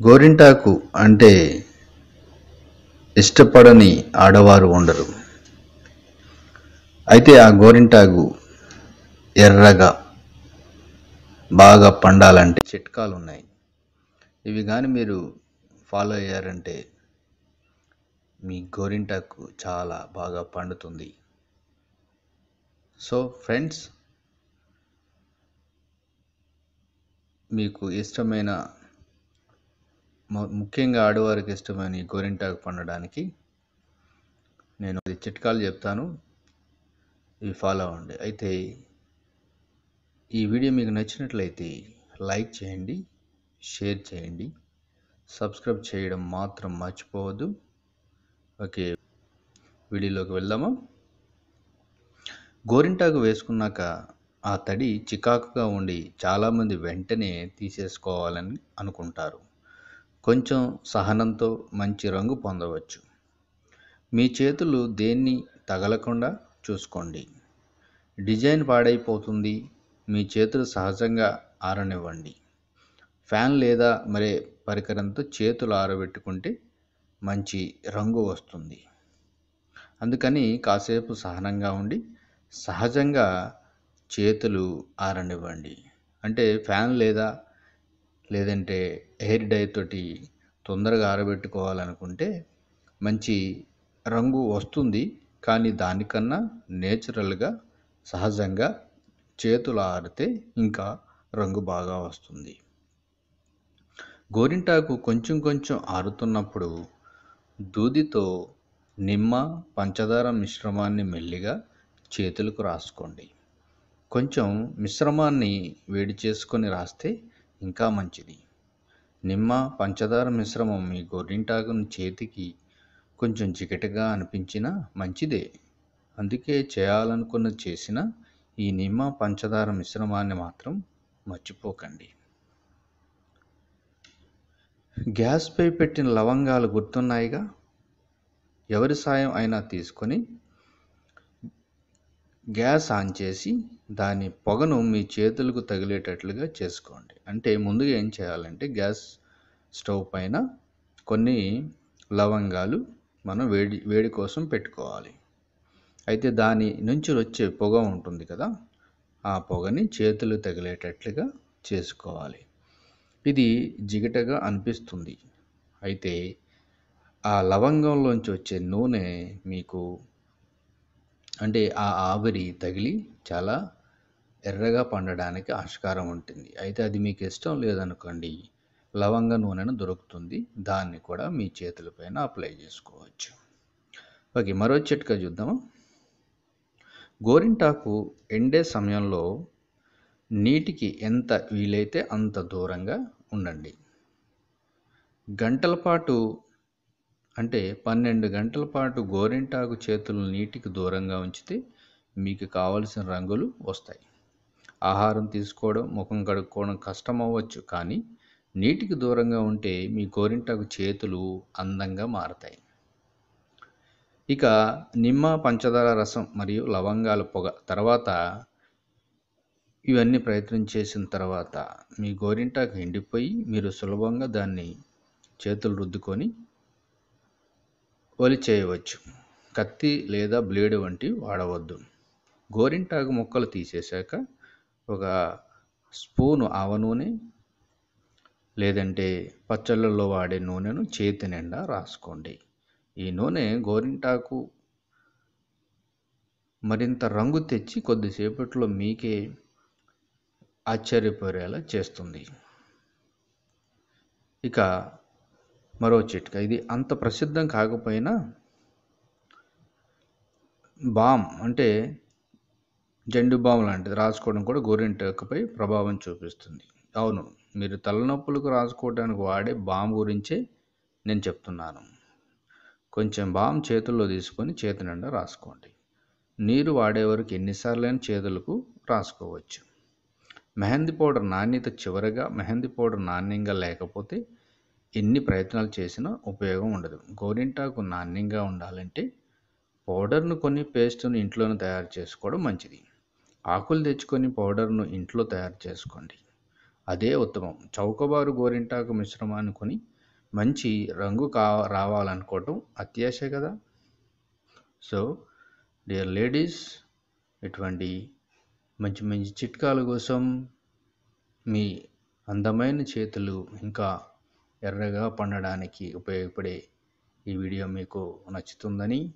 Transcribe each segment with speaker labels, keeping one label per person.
Speaker 1: గోరింటాకు అంటే ఇష్టపడని ఆడవారు ఉండరు. అయితే ఆ గోరింటాకు ఎర్రగా బాగా పండాలంటే చిట్కాలు ఉన్నాయి ఇవి కానీ మీరు ఫాలో అయ్యారంటే మీ గోరింటాకు చాలా బాగా పండుతుంది. సో ఫ్రెండ్స్ మీకు ఇష్టమైన ముఖ్యంగా ఆడవారికి ఇష్టమైన ఈ గోరింటాకు పండడానికి నేను అది చిట్కాలు చెప్తాను. ఇవి ఫాలో అవ్వండి. అయితే ఈ వీడియో మీకు నచ్చినట్లయితే లైక్ చేయండి షేర్ చేయండి. సబ్స్క్రైబ్ చేయడం మాత్రం మర్చిపోవద్దు. ఓకే వీడియోలోకి వెళ్దామా? గోరింటాకు వేసుకున్నాక ఆ తడి చికాకుగా ఉండి చాలామంది వెంటనే తీసేసుకోవాలని అనుకుంటారు. కొంచెం సహనంతో మంచి రంగు పొందవచ్చు. మీ చేతులు దేన్ని తగలకుండా చూసుకోండి. డిజైన్ పాడైపోతుంది. మీ చేతులు సహజంగా ఆరనివ్వండి. ఫ్యాన్ లేదా మరే పరికరంతో చేతులు ఆరబెట్టుకుంటే మంచి రంగు వస్తుంది. అందుకని కాసేపు సహనంగా ఉండి సహజంగా చేతులు ఆరనివ్వండి. అంటే ఫ్యాన్ లేదా లేదంటే హెయిర్ డై తోటి తొందరగా ఆరబెట్టుకోవాలనుకుంటే మంచి రంగు వస్తుంది. కానీ దానికన్నా నేచురల్గా సహజంగా చేతులు ఆరితే ఇంకా రంగు బాగా వస్తుంది. గోరింటాకు కొంచెం కొంచెం ఆరుతున్నప్పుడు దూదితో నిమ్మ పంచదార మిశ్రమాన్ని మెల్లిగా చేతులకు రాసుకోండి. కొంచెం మిశ్రమాన్ని వేడి చేసుకొని రాస్తే ఇంకా మంచిది. నిమ్మ పంచదార మిశ్రమం మీ గోరింటాకును చేతికి కొంచెం చికటిగా అనిపించినా మంచిదే. అందుకే చేయాలనుకున్న చేసిన ఈ నిమ్మ పంచదార మిశ్రమాన్ని మాత్రం మర్చిపోకండి. గ్యాస్పై పెట్టిన లవంగాలు గుర్తున్నాయిగా? ఎవరి సాయం అయినా తీసుకొని గ్యాస్ ఆన్ చేసి దాని పొగను మీ చేతులకు తగిలేటట్లుగా చేసుకోండి. అంటే ముందుగా ఏం చేయాలంటే గ్యాస్ స్టవ్ పైన కొన్ని లవంగాలు మనం వేడి వేడి కోసం పెట్టుకోవాలి. అయితే దాని నుంచి వచ్చే పొగ ఉంటుంది కదా ఆ పొగని చేతులు తగిలేటట్లుగా చేసుకోవాలి. ఇది జిగటగా అనిపిస్తుంది. అయితే ఆ లవంగంలోంచి వచ్చే నూనె మీకు అంటే ఆ ఆవిరి తగిలి చాలా ఎర్రగా పండడానికి ఆస్కారం ఉంటుంది. అయితే అది మీకు ఇష్టం లేదనుకోండి లవంగ నూనెను దొరుకుతుంది. దాన్ని కూడా మీ చేతులపైన అప్లై చేసుకోవచ్చు. ఓకే మరో చిట్కా చూద్దామా? గోరింటాకు ఎండే సమయంలో నీటికి ఎంత వీలైతే అంత దూరంగా ఉండండి. గంటల పాటు అంటే పన్నెండు గంటల పాటు గోరింటాకు చేతులు నీటికి దూరంగా ఉంచితే మీకు కావలసిన రంగులు వస్తాయి. ఆహారం తీసుకోవడం ముఖం కడుక్కోవడం కష్టం అవ్వచ్చు కానీ నీటికి దూరంగా ఉంటే మీ గోరింటాకు చేతులు అందంగా మారతాయి. ఇక నిమ్మ పంచదార రసం మరియు లవంగాల పొగ తర్వాత ఇవన్నీ ప్రయత్నం చేసిన తర్వాత మీ గోరింటాకు ఎండిపోయి మీరు సులభంగా దాన్ని చేతులు రుద్దుకొని ఒలి చేయవచ్చు కత్తి లేదా బ్లేడ్ వంటివి వాడవద్దు. గోరింటాకు ముక్కలు తీసేశాక ఒక స్పూను ఆవ నూనె లేదంటే పచ్చళ్ళల్లో వాడే నూనెను చేతి నిండా రాసుకోండి. ఈ నూనె గోరింటాకు మరింత రంగు తెచ్చి కొద్దిసేపట్లో మీకే ఆశ్చర్యపోయేలా చేస్తుంది. ఇక మరో చిట్కా. ఇది అంత ప్రసిద్ధం కాకపోయినా బామ్ అంటే జండు బామ్ లాంటిది. రాసుకోవడం కూడా గోరింటాకుపై ప్రభావం చూపిస్తుంది. అవును మీరు తలనొప్పులకు రాసుకోవడానికి వాడే బామ్ గురించే నేను చెప్తున్నాను. కొంచెం బామ్ చేతుల్లో తీసుకొని చేతి నిండా రాసుకోండి. నీరు వాడే వరకు ఎన్నిసార్లైనా చేతులకు రాసుకోవచ్చు. మెహందీ పౌడర్ నాణ్యత చివరగా మెహందీ పౌడర్ నాణ్యంగా లేకపోతే ఎన్ని ప్రయత్నాలు చేసినా ఉపయోగం ఉండదు. గోరింటాకు నాణ్యంగా ఉండాలంటే పౌడర్ను కొన్ని పేస్ట్ను ఇంట్లోనే తయారు చేసుకోవడం మంచిది. ఆకులు తెచ్చుకొని పౌడర్ను ఇంట్లో తయారు చేసుకోండి. అదే ఉత్తమం. చౌకబారు గోరింటాకు మిశ్రమాన్ని కొని మంచి రంగు కా రావాలనుకోవటం అత్యాశే కదా. సో డియర్ లేడీస్ ఇటువంటి మంచి మంచి చిట్కాల కోసం మీ అందమైన చేతులు ఇంకా ఎర్రగా పండడానికి ఉపయోగపడే ఈ వీడియో మీకు నచ్చుతుందని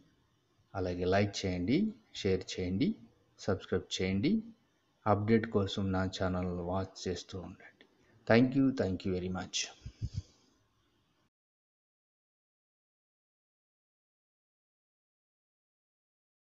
Speaker 1: అలాగే లైక్ చేయండి షేర్ చేయండి సబ్స్క్రైబ్ చేయండి. అప్డేట్ కోసం నా ఛానల్ వాచ్ చేస్తూ ఉండండి. Thank you thank you very much.